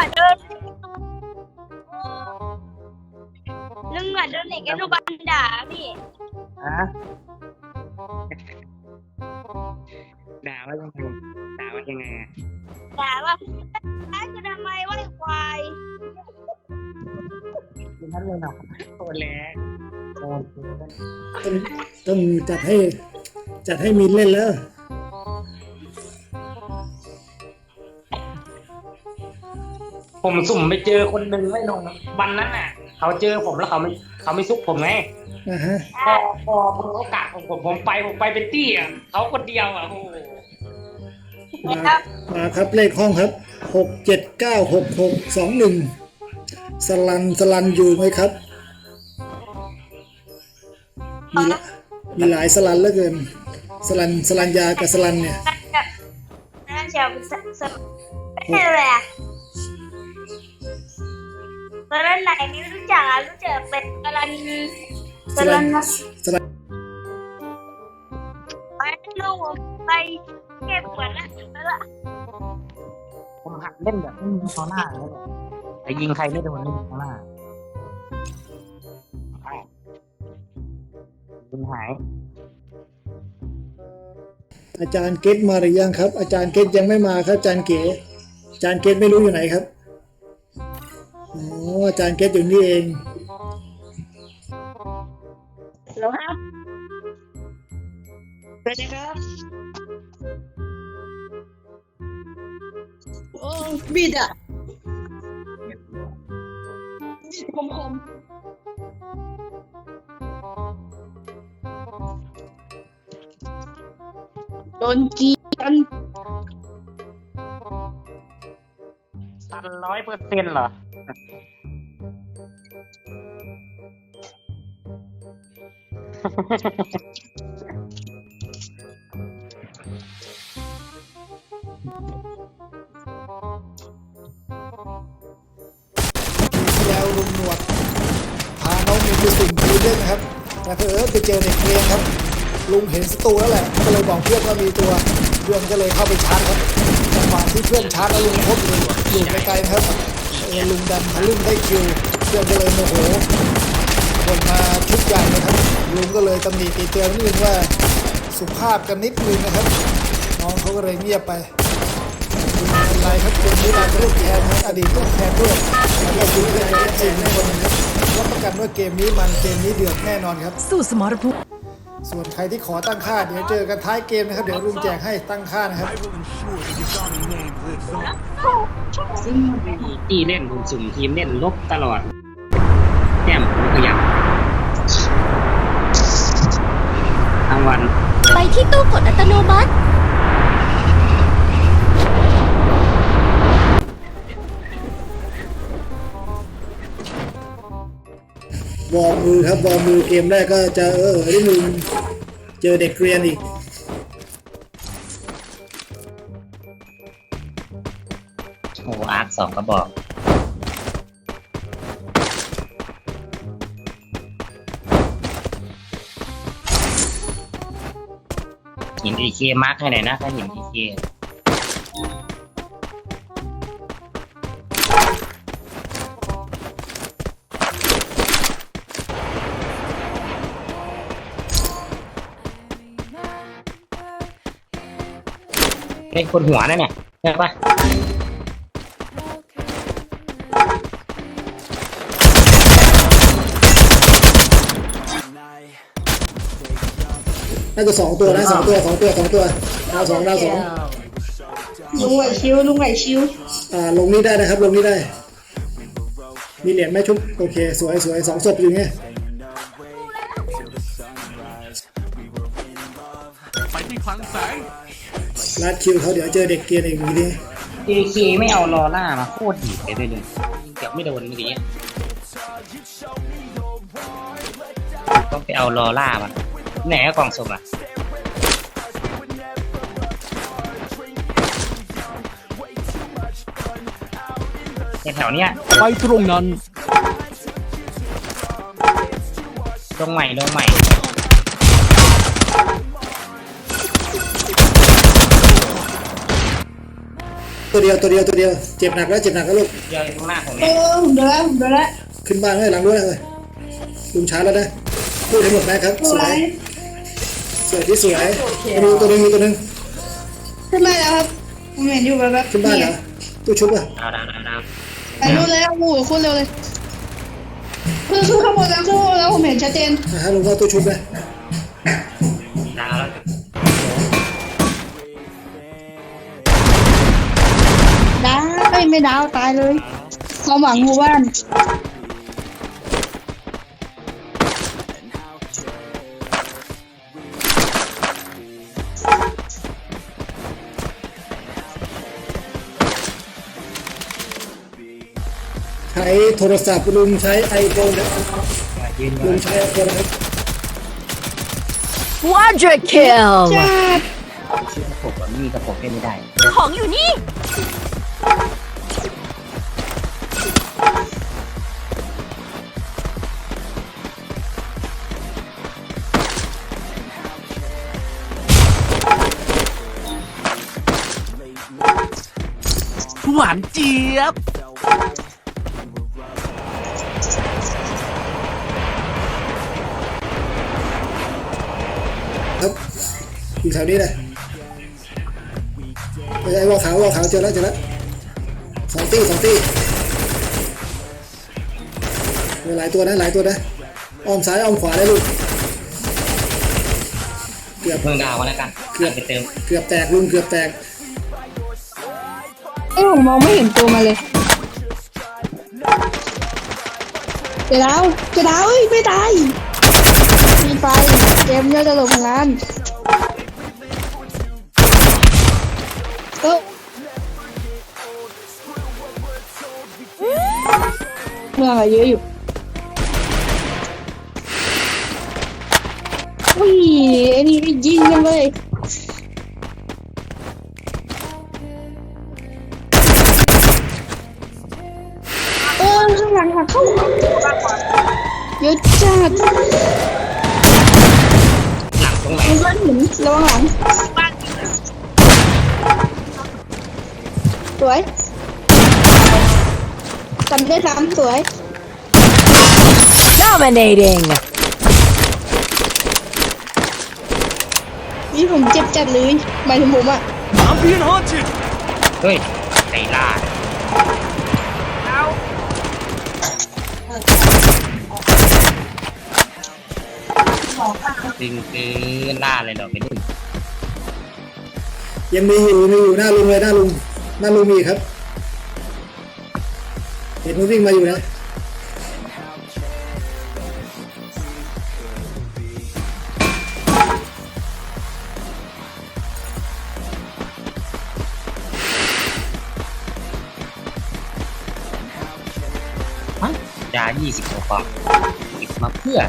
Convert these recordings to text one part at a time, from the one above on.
อะเดินลุงอะเดินเด็กอนุบาลด่าพี่ฮะด่าว่ายังไงด่าว่ายังไงอะด่าว่าไอ้จะทำไมว่าไอ้ควายกินท่านเลยเนาะโคตรแรงโคตรต้องต้องจัดให้ จัดให้มินเล่นแล้ว ผมสุ่มไปเจอคนหนึ่งไม่ลงวันนั้นน่ะ เขาเจอผมแล้วเขาไม่เขาไม่ซุกผมไงอ่าฮะพอพอพอโอกาสของผมผมไปผมไปเป็นตี้อะเขาคนเดียวอะโอ้โหมามาครับเลขห้องครับหกเจ็ดเก้าหกหกสองหนึ่งสลันสลันอยู่ไหมครับ มีละมีหลายสลันเหลือเกิน สลันสลันยากับสลันเนี่ย น่าจะเป็นสสไม่ใช่เลยอะ ตอนนั้นไหนไม่รู้จักอะรู้จักเป็นกำลังกำลังสลันไปลงไปเก็บขวดละแล้วละผมหัดเล่นแบบไม่มีข้างหน้าเลยแต่ยิงใครไม่โดนไม่มีข้างหน้ายิงหาย อาจารย์เกตมาหรือยังครับ อาจารย์เกตยังไม่มาครับ อาจารย์เก๋อาจารย์เกตไม่รู้อยู่ไหนครับ อ๋ออาจารย์เกตอยู่นี่เองแล้วครับสวัสดีครับโอ้บิดอะคมคมโดนกีกันตันร้อยเปอร์เซ็นต์เหรอ แล้วลุงหนวดพาน้องมินไปสุ่มปืนเล่นนะครับแต่เผอไปเจอเด็กเรียนครับ ลุงเห็นศัตรูแล้วแหละ ก็เลยบอกเพื่อนว่ามีตัว เพื่อนก็เลยเข้าไปชาร์จครับจังหวะที่เพื่อนชาร์จแล้วลุงพบอยู่อยู่ไกลๆนะครับ ลุงดันทะลึ่งได้คิวเพื่อนก็เลยโมโหคนมาชุดใหญ่นะครับ ลุงก็เลยตำหนิตีเตือนนิดนึงว่าสุภาพกันนิดนึงนะครับ น้องเขาก็เลยเงียบไปอะไรครับเกมนี้เราเล่นแทนนะอดีตก็แทนด้วยแล้วก็ซื้อเป็นจริงแน่นอนครับรับประกันว่าเกมนี้มันเกมนี้เดือดแน่นอนครับสู้สมรภูมิ ส่วนใครที่ขอตั้งค่าเดี๋ยวเจอกันท้ายเกมนะครับ เดี๋ยวลุงแจกให้ตั้งค่านะครับ I will ensure that your Johnny name lives on. ซึ่งทีเล่นผมสุ่มทีมเล่นลบตลอดแต้มผมขยับทั้งวัน ไปที่ตู้กดอัตโนมัติ วอร์มมือครับวอร์มมือเกมแรกก็จะเออนิดนึงเจอเด็กเรียนอีกโอ้อาร์คสองกระบอกหินอีเคมาร์คให้หน่อยนะถ้าหินอีเค เฮ้ยคนหัวนั่นเนี่ยใช่ปะน่าจะสองตัวนะสองตัวสองตัวสองตัวดาวสองดาวสองลุงไหวชิวลุงไหวชิวอ่าลงนี้ได้นะครับ ลงนี้ได้ มีเหรียญไหมชุบโอเค สวยสวยสองศพอยู่ไง คิวเขาเดี๋ยวเจอเด็กเกรียนอีกทีนี้อีเคไม่เอาลอล่ามาโคตรดีเลยเลยเกือบไม่โดนเมื่อกี้ต้องไปเอาลอล่ามันไหนก็กล่องสุ่มอะในแถวเนี้ยไปตรงนั้นลงใหม่ลงใหม่ ตัวเดียวตัวเดียวตัวเดียวเจ็บหนักแล้วเจ็บหนักแล้วลูกเดียวข้างหน้าผมเอเนี่ยอผมเดินแล้วผมเดินแล้วขึ้นบ้านให้หลังด้วยเลยลุงช้าแล้วนะพูดให้หมดนะครับสสววยยสวยที่สวยมาดูตัวหนึงมีตัวหนึงขึ้นมาแล้วครับผมเห็นอยู่แบบแบบขึ้นบ้านเหรอตู้ชุบอะดาวดาวดาวดาวไปนู่นเลยโอ้โหโคตรเร็วเลยขึ้นขึ้นข้างบนแล้วขึ้นข้างบนแล้วผมเห็นชัดเจนนะฮะลุงก็ตู้ชุบนะ ดาวตายเลยความหวังหมู่บ้านใช้โทรศัพท์ลุงใช้ไอโฟนนะยืนลุงใช้ไอโฟนนะครับ Quadra kill จัด ผมไม่มีกระผมเล่นไม่ได้ ของอยู่นี่ จี๊ยบ ครับอยู่แถวนี้เลยไอ้วอลขาววอลขาวเจอแล้วเจอแล้วสองตี้สองตี้มีหลายตัวนะหลายตัวนะอ้อมซ้ายอ้อมขวาได้ลูกเกือบเพิ่งดาวมาแล้วกันเกือบไปเติมเกือบแตกลุงเกือบแตก เอ้ยผมมองไม่เห็นตัวมาเลยเจะดาวเจะดาวเอ้ยไม่ตายมีไฟเกมเยอะจะหลบงานเออเมืองอะไรเยอะอยู่อุ้ยไอ้นี่ยิงกันเลย ข้างหลังค่ะเข้าเยอะจัดหลังตรงไหนมันก็หินระวังหลังบ้านสวยจำได้ซ้ำสวย Dominating นี่ผมเจ็บจัดเลยหมายถึงผมอะ I'm being haunted เฮ้ยไก่ล่าเตึงคือล่าเลยเหรอไม่รู้ยังมีอยู่มีอยู่หน้าลุงเลยหน้าลุงหน้าลุงมีอีกครับ เห็นมันวิ่งมาอยู่นะฮะยา20กว่ากล่องหยิบมาเพื่อ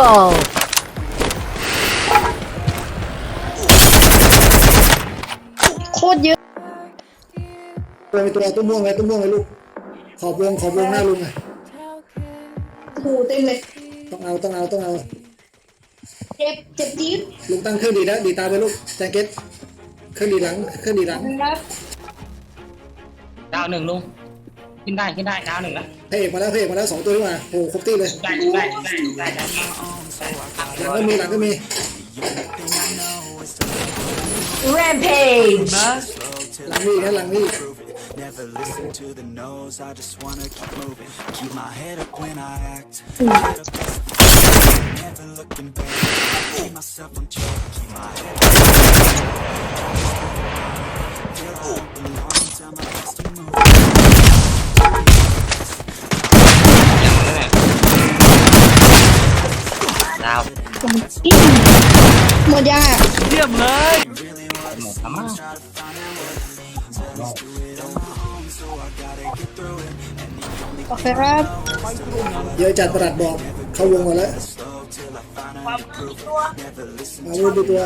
Unstoppable โคตรเยอะ ตัวมีตัวตุ้มม่วงไว้ตุ้มม่วงไว้ลูก ขอบวงขอบวงหน้าลุงไงโอ้โหเต็มเลย ต้องเอาต้องเอาต้องเอาเจ็บ เจ็บจี๊ดลุงตั้งเครื่องดีแล้วดีตามไปลูกแจงเก็ตเครื่องดีหลังเครื่องดีหลัง นะครับ ดาวหนึ่งลุง ขึ้นได้ขึ้นได้ดาวหนึ่งแล้วพระเอกมาแล้วพระเอกมาแล้วสองตัวนี่มาโอ้โหครบตี้เลยได้ได้ได้ได้ได้ได้หลังก็มีหลังก็มี Rampage หลังมีอีกนะหลังมีอีก Never listen to the no's, I just wanna keep moving. Keep my head up when I act. Head up, never looking back. Keep myself on track, keep my head up. Feel I don't belong, tell my best to move. อย่างนั้นแหละดาว ผมกิ้ง หมดยังอะเยี่ยมเลยหมดแล้วมั้งโอเคครับเยอะจัดประหลัดบอกเข้าวงมาแล้วความตัวเอาลูกดูตัว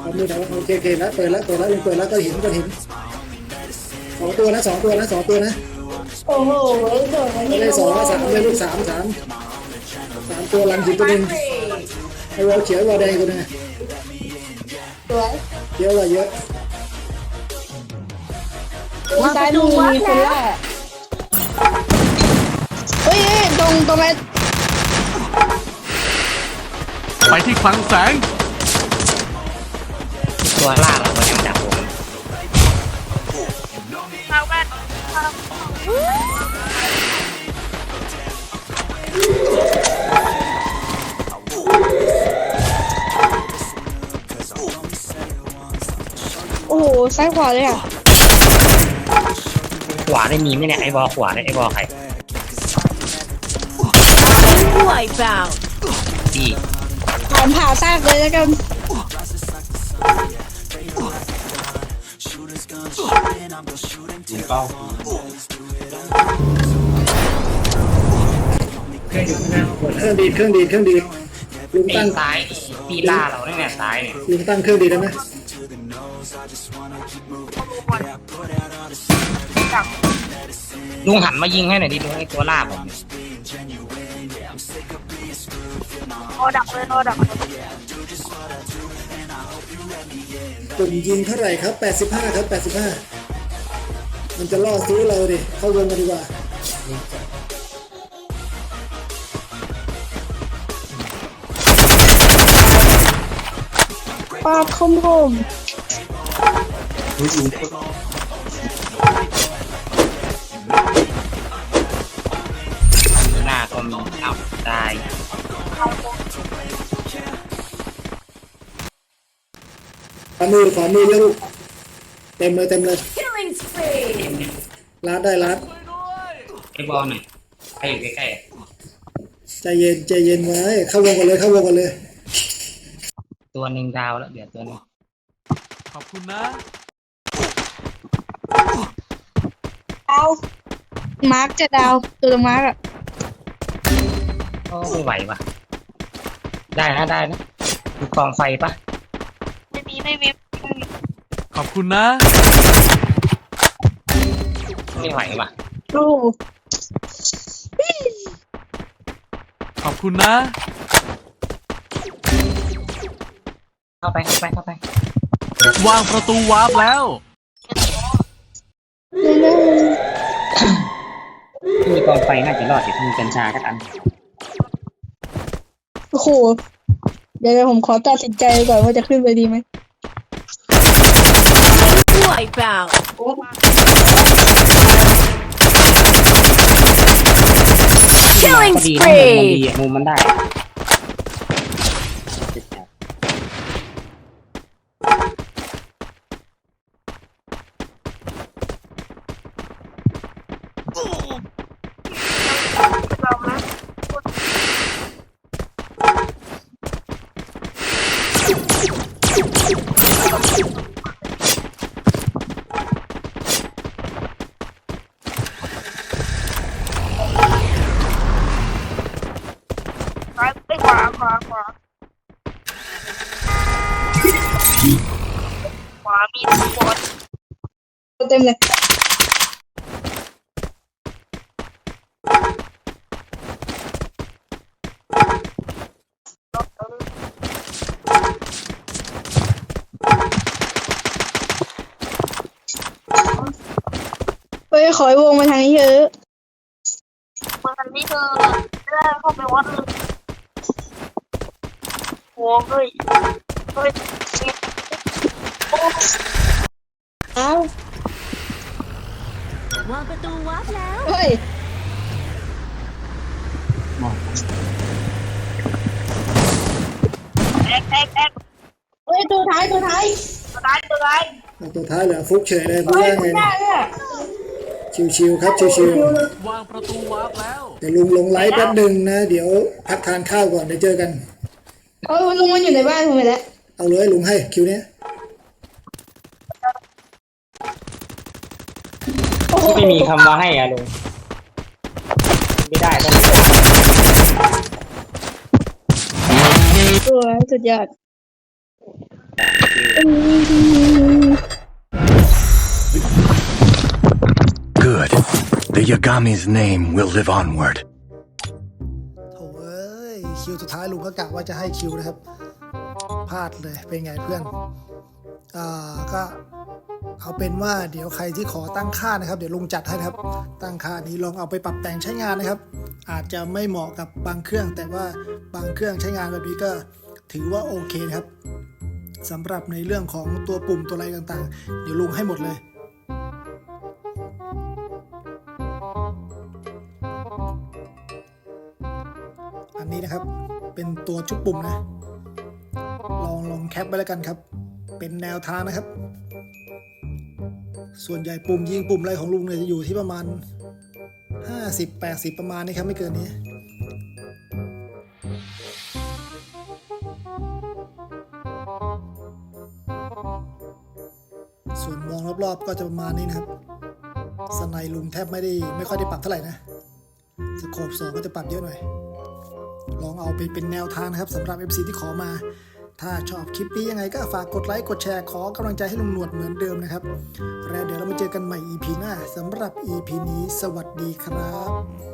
เอามือถามว่าโอเคโอเคแล้วเปิดแล้วเปิดแล้วลุงเปิดแล้วก็เห็นก็เห็นสองตัวนะสองตัวนะสองตัวนะโอ้โหเดี๋ยวไม่ได้สองนะสามเลยลูกสามสามตัวหลังหินตัวหนึง ไอ้วอลเขียวไอ้วอลแดงตัวหนึงอะสวยเยอะว่ะเยอะซ้ายมือมีคนล่าเฮ้ยเฮ้ยตรงตรงนั้นไปที่คลังแสง ตัวล่าเราก็ยังจับผมเขาก็โอ้โหซ้ายขวาเลยอะขวาได้มีไหมเนี่ยไอ้บอลขวาเนี่ยไอ้บอลใคร Wipeout. ดีถามผ่าซากเลยแล้วกันยิงเป้าเครื่องดีดเครื่องดีดเครื่องดีดลุงไอ้ตั้งซ้ายตีล่าเราเนี่ยเนี่ยซ้ายเนี่ยลุงตั้งเครื่องดีดได้ไหม ลุงหันมายิงให้หน่อยดิลุงไอ้ตัวล่าผมเนี่ยโอดักเลยโอดักเลยปุ่มยิงเท่าไหร่ครับ 85 ครับ 85 มันจะล่อซื้อเราดิ เข้าวงกันดีกว่าปาบคมคมมี หน้าก็มีเอาได้ขวามือขวามือเยอะลูกเต็มเลยเต็มเลย Killing spree. ล้าดได้ล้าดไอ้บอลหน่อยใกล้ใกล้ใจเย็นใจเย็นไว้เข้าวงกันเลยเข้าวงกันเลย ๆตัวหนึ่งดาวแล้วเดี๋ยวตัวหนึงขอบคุณนะ ดาว มาร์กจะดาว ตัวตรงมาร์กอะโอ้ไม่ไหวปะได้นะได้นะดูกองไฟปะไม่มีไม่มีไม่มีขอบคุณนะ ไม่ไหวปะโอ้โหขอบคุณนะ เข้าไปเข้าไปเข้าไป วางประตูวาร์ปแล้ว มีกองไฟน่าจะรอดอยู่มีกัญชาก็อันโอ้โหเดี๋ยวผมขอตัดสินใจก่อนว่าจะขึ้นไปดีไหม Wipeout. ขึ้นมา Killing ก็ดีนะมุมมันดี spree. อะมุมมันได้ เราไหม ซ้ายไปขวาขวาขวาขวามีทุกคน เต็มเลย เฮ้ย ขอให้วงมาทางนี้เถอะเมืองนี้คือเรื่องเข้าไปวัดเลยโอ้เฮ้ยเฮ้ยอ้าววางประตูวาร์ปแล้ว เฮ้ยแอ๊กแอ๊กแอ๊กเฮ้ยตัวท้ายตัวท้ายตัวร้ายตัวร้าย เอาตัวท้ายเหลือฟุกเฉยเลยพูดเฮ้ยว่าไงไม่ได้เนี่ยเนี่ย ชิวๆครับชิววางประตูวาร์ปแล้วๆเดี๋ยวลุงลงไลฟ์แป๊บหนึ่งนะ เดี๋ยวพักทานข้าวก่อนเดี๋ยวเจอกันเออลุงมันอยู่ในบ้านผมไปแล้วเอาเลยลุงให้คิวเนี้ยโอ้โหไม่มีคำว่าให้อะลุงไม่ได้ต้องเออสุดยอด The Yagami's name will live onward. โถ่เอ้ยคิวสุดท้ายลุงก็กะว่าจะให้คิวนะครับ พลาดเลยเป็นไงเพื่อน อ่าก็เอาเป็นว่าเดี๋ยวใครที่ขอตั้งค่านะครับ เดี๋ยวลุงจัดให้ครับ ตั้งค่านี้ลองเอาไปปรับแต่งใช้งานนะครับ อาจจะไม่เหมาะกับบางเครื่อง แต่ว่าบางเครื่องใช้งานแบบนี้ก็ถือว่าโอเคนะครับสำหรับในเรื่องของตัวปุ่มตัวอะไรต่างๆ เดี๋ยวลุงให้หมดเลย ตัวชุบปุ่มนะ ลองลองแคปไว้แล้วกันครับ เป็นแนวทางนะครับ ส่วนใหญ่ปุ่มยิงปุ่มอะไรของลุงเนี่ยจะอยู่ที่ประมาณ 50 80 ประมาณนี้ครับไม่เกินนี้ส่วนมองรอบๆก็จะประมาณนี้นะครับ สไนลุงแทบไม่ได้ไม่ค่อยได้ปรับเท่าไหร่นะสโคปสองก็จะปรับเยอะหน่อย ลองเอาไปเป็นแนวทางนะครับสำหรับ FC ที่ขอมา ถ้าชอบคลิปนี้ยังไงก็ฝากกดไลค์ กดแชร์ ขอกำลังใจให้ลุงหนวดเหมือนเดิมนะครับ แล้วเดี๋ยวเรามาเจอกันใหม่ EP หน้าสำหรับ EP นี้ สวัสดีครับ